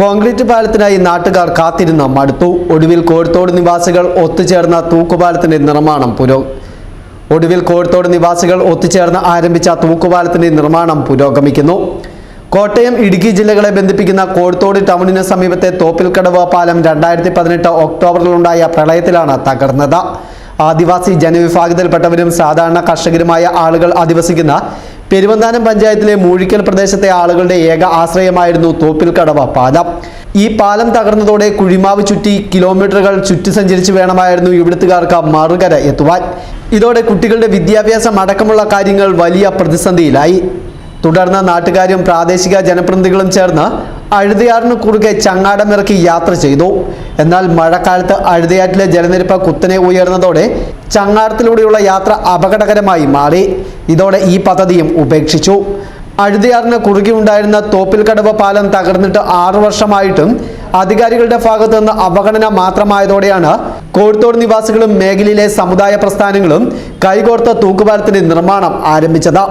Concrete പാലത്തിനായി നാട്ടുകാർ കാത്തിരുന്ന മടുത്തു. ഒടുവിൽ കോഴിത്തോട് നിവാസികൾ ഒത്തുചേർന്ന തൂക്കുപാലത്തിന്റെ നിർമ്മാണം പുരോ ഒടുവിൽ കോഴിത്തോട് നിവാസികൾ ഒത്തുചേർന്ന് ആരംഭിച്ച തൂക്കുപാലത്തിന്റെ നിർമ്മാണം പുരോഗമിക്കുന്നു. കോട്ടയം ഇടുക്കി ജില്ലകളെ ബന്ധിപ്പിക്കുന്ന കോഴിത്തോട് ടൗണിന് സമീപത്തെ തോപ്പിൽക്കടവ് പാലം രണ്ടായിരത്തി പതിനെട്ട് ഒക്ടോബറിലുണ്ടായ പ്രളയത്തിലാണ് തകർന്നത്. ആദിവാസി ജനവിഭാഗത്തിൽപ്പെട്ടവരും സാധാരണ കർഷകരുമായ ആളുകൾ അധിവസിക്കുന്ന പെരുവന്താനം പഞ്ചായത്തിലെ മൂഴിക്കൽ പ്രദേശത്തെ ആളുകളുടെ ഏക ആശ്രയമായിരുന്നു കടവ പാലം ഈ പാലം തകർന്നതോടെ കുഴിമാവ് ചുറ്റി കിലോമീറ്ററുകൾ ചുറ്റി സഞ്ചരിച്ച് വേണമായിരുന്നു ഇവിടുത്തുകാർക്ക് മറുകര എത്തുവാൻ. ഇതോടെ കുട്ടികളുടെ വിദ്യാഭ്യാസം അടക്കമുള്ള കാര്യങ്ങൾ വലിയ പ്രതിസന്ധിയിലായി. തുടർന്ന് നാട്ടുകാരും പ്രാദേശിക ജനപ്രതിനിധികളും ചേർന്ന് അഴുതയാറിന് കുറുകെ ചങ്ങാടമിറക്കി യാത്ര ചെയ്തു. എന്നാൽ മഴക്കാലത്ത് അഴുതയാറ്റിലെ ജലനിരപ്പ് കുത്തനെ ഉയർന്നതോടെ ചങ്ങാടത്തിലൂടെയുള്ള യാത്ര അപകടകരമായി മാറി. ഇതോടെ ഈ പദ്ധതിയും ഉപേക്ഷിച്ചു. അഴുതയാറിന് കുറുകെ ഉണ്ടായിരുന്ന തോപ്പിൽക്കടവ് പാലം തകർന്നിട്ട് ആറു വർഷമായിട്ടും അധികാരികളുടെ ഭാഗത്തു നിന്ന് അവഗണന മാത്രമായതോടെയാണ് കോഴിത്തോട് നിവാസികളും മേഖലയിലെ സമുദായ പ്രസ്ഥാനങ്ങളും കൈകോർത്ത തൂക്കുപാലത്തിന്റെ നിർമ്മാണം ആരംഭിച്ചത്.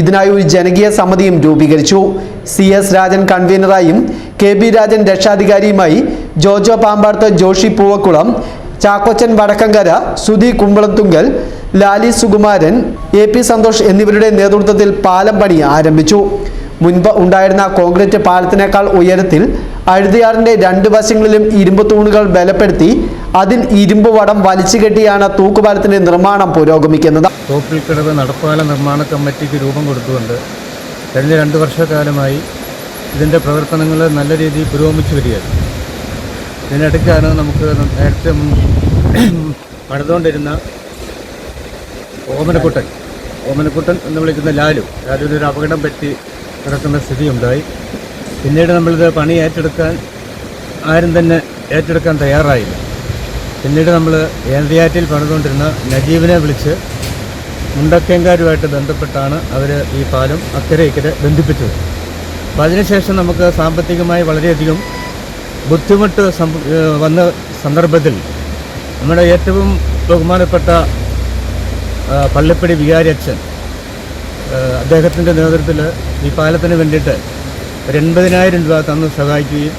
ഇതിനായി ഒരു ജനകീയ സമിതിയും രൂപീകരിച്ചു. സി എസ് രാജൻ കൺവീനറായും കെ ബി രാജൻ രക്ഷാധികാരിയുമായി ജോജോ പാമ്പാർത്ത് ജോഷി പൂവക്കുളം ചാക്കോച്ചൻ വടക്കങ്കര സുധി കുമ്പളത്തുങ്കൽ ലാലി സുകുമാരൻ എ പി സന്തോഷ് എന്നിവരുടെ നേതൃത്വത്തിൽ പാലം പണി ആരംഭിച്ചു. മുൻപ് ഉണ്ടായിരുന്ന കോൺക്രീറ്റ് പാലത്തിനേക്കാൾ ഉയരത്തിൽ അഴുതിയാറിന്റെ രണ്ട് വശങ്ങളിലും ഇരുമ്പ് തൂണുകൾ ബലപ്പെടുത്തി അതിൽ ഇരുമ്പ് വടം വലിച്ചു കെട്ടിയാണ് തൂക്കുപാലത്തിന്റെ നിർമ്മാണം പുരോഗമിക്കുന്നത്. തോപ്പിൽക്കിടവ് നടപ്പാല നിർമ്മാണ കമ്മിറ്റിക്ക് രൂപം കൊടുത്തുകൊണ്ട് കഴിഞ്ഞ രണ്ട് വർഷക്കാലമായി ഇതിന്റെ പ്രവർത്തനങ്ങൾ നല്ല രീതിയിൽ പുരോഗമിച്ചു വരികയാണ്. ഇതിനിടയ്ക്കാണ് നമുക്ക് നേരത്തെ പണിതുകൊണ്ടിരുന്ന ഓമനക്കുട്ടൻ ഓമനക്കുട്ടൻ എന്ന് വിളിക്കുന്ന ലാലു ലാലുവിന് ഒരു അപകടം പറ്റി കിടക്കുന്ന സ്ഥിതിയുണ്ടായി. പിന്നീട് നമ്മളിത് പണി ഏറ്റെടുക്കാൻ ആരും തന്നെ ഏറ്റെടുക്കാൻ തയ്യാറായില്ല. പിന്നീട് നമ്മൾ ഏന്ദ്രിയാറ്റിൽ പണിതുകൊണ്ടിരുന്ന നജീബിനെ വിളിച്ച് മുണ്ടക്കേങ്കാരുമായിട്ട് ബന്ധപ്പെട്ടാണ് അവർ ഈ പാലം അക്കരെ ഇക്കരെ ബന്ധിപ്പിച്ചത്. അപ്പം അതിനുശേഷം നമുക്ക് സാമ്പത്തികമായി വളരെയധികം ബുദ്ധിമുട്ട് വന്ന സന്ദർഭത്തിൽ നമ്മുടെ ഏറ്റവും ബഹുമാനപ്പെട്ട പള്ളിപ്പടി വികാരി അച്ഛൻ അദ്ദേഹത്തിന്റെ നേതൃത്വത്തിൽ ഈ പാലത്തിന് വേണ്ടിയിട്ട് ഒരു എൺപതിനായിരം രൂപ തന്ന് സഹായിക്കുകയും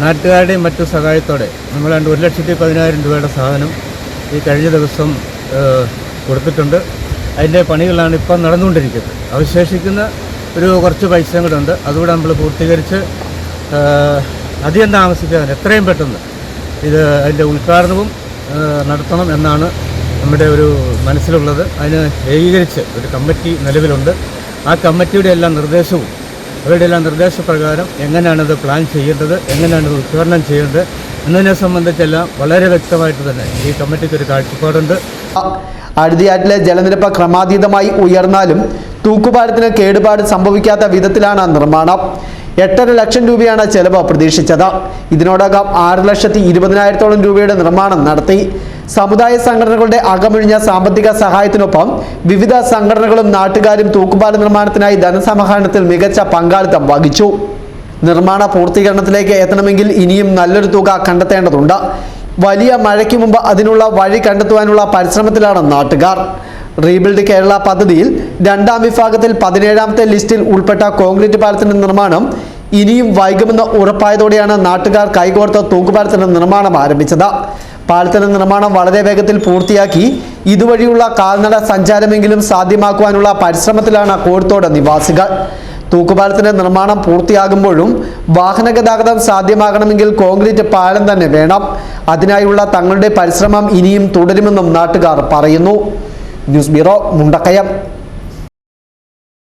നാട്ടുകാരുടെയും മറ്റു സഹായത്തോടെ നമ്മൾ രണ്ട് ഒരു ലക്ഷത്തി പതിനായിരം രൂപയുടെ സാധനം ഈ കഴിഞ്ഞ ദിവസം കൊടുത്തിട്ടുണ്ട്. അതിന്റെ പണികളാണ് ഇപ്പം നടന്നുകൊണ്ടിരിക്കുന്നത്. അവശേഷിക്കുന്ന ഒരു കുറച്ച് പൈസ കൂടെ ഉണ്ട്. അതുകൂടെ നമ്മൾ പൂർത്തീകരിച്ച് അധികം താമസിക്കാതെ എത്രയും പെട്ടെന്ന് ഇത് അതിന്റെ ഉദ്ഘാടനവും നടത്തണം എന്നാണ് നമ്മുടെ ഒരു മനസ്സിലുള്ളത്. അതിന് ഏകീകരിച്ച് ഒരു കമ്മിറ്റി നിലവിലുണ്ട്. ആ കമ്മിറ്റിയുടെ എല്ലാ നിർദ്ദേശവും അവരുടെ എല്ലാം നിർദ്ദേശപ്രകാരം എങ്ങനെയാണത് പ്ലാൻ ചെയ്യേണ്ടത് എങ്ങനെയാണത് ഉദ്ഘാടനം ചെയ്യേണ്ടത് എന്നതിനെ സംബന്ധിച്ചെല്ലാം വളരെ വ്യക്തമായിട്ട് തന്നെ ഈ കമ്മിറ്റിക്ക് ഒരു കാഴ്ചപ്പാടുണ്ട്. അഴുതിയാറ്റിലെ ജലനിരപ്പ് ക്രമാതീതമായി ഉയർന്നാലും തൂക്കുപാലത്തിന് കേടുപാട് സംഭവിക്കാത്ത വിധത്തിലാണ് നിർമ്മാണം. എട്ടര ലക്ഷം രൂപയാണ് ചെലവ് പ്രതീക്ഷിച്ചത് ഇതിനോടകം ആറ് ലക്ഷത്തി ഇരുപതിനായിരത്തോളം രൂപയുടെ നിർമ്മാണം നടത്തി. സമുദായ സംഘടനകളുടെ അകമൊഴിഞ്ഞ സാമ്പത്തിക സഹായത്തിനൊപ്പം വിവിധ സംഘടനകളും നാട്ടുകാരും തൂക്കുപാല നിർമ്മാണത്തിനായി ധനസമാഹരണത്തിൽ മികച്ച പങ്കാളിത്തം വഹിച്ചു. നിർമ്മാണ പൂർത്തീകരണത്തിലേക്ക് എത്തണമെങ്കിൽ ഇനിയും നല്ലൊരു തുക കണ്ടെത്തേണ്ടതുണ്ട്. വലിയ മഴയ്ക്ക് മുമ്പ് അതിനുള്ള വഴി കണ്ടെത്തുവാനുള്ള പരിശ്രമത്തിലാണ് നാട്ടുകാർ. റീബിൽഡ് കേരള പദ്ധതിയിൽ രണ്ടാം വിഭാഗത്തിൽ പതിനേഴാമത്തെ ലിസ്റ്റിൽ ഉൾപ്പെട്ട കോൺക്രീറ്റ് പാലത്തിന്റെ നിർമ്മാണം ഇനിയും വൈകുമെന്ന് ഉറപ്പായതോടെയാണ് നാട്ടുകാർ കൈകോർത്ത് തൂക്കുപാലത്തിന്റെ നിർമ്മാണം ആരംഭിച്ചത്. പാലത്തിന്റെ നിർമ്മാണം വളരെ വേഗത്തിൽ പൂർത്തിയാക്കി. ഇതുവഴിയുള്ള കാൽനട സഞ്ചാരമെങ്കിലും സാധ്യമാക്കുവാനുള്ള പരിശ്രമത്തിലാണ് കോഴിത്തോട് നിവാസികൾ. തൂക്കുപാലത്തിന്റെ നിർമ്മാണം പൂർത്തിയാകുമ്പോഴും വാഹന ഗതാഗതം സാധ്യമാകണമെങ്കിൽ കോൺക്രീറ്റ് പാലം തന്നെ വേണം. അതിനായുള്ള തങ്ങളുടെ പരിശ്രമം ഇനിയും തുടരുമെന്നും നാട്ടുകാർ പറയുന്നു. News bureau Mundakkayam.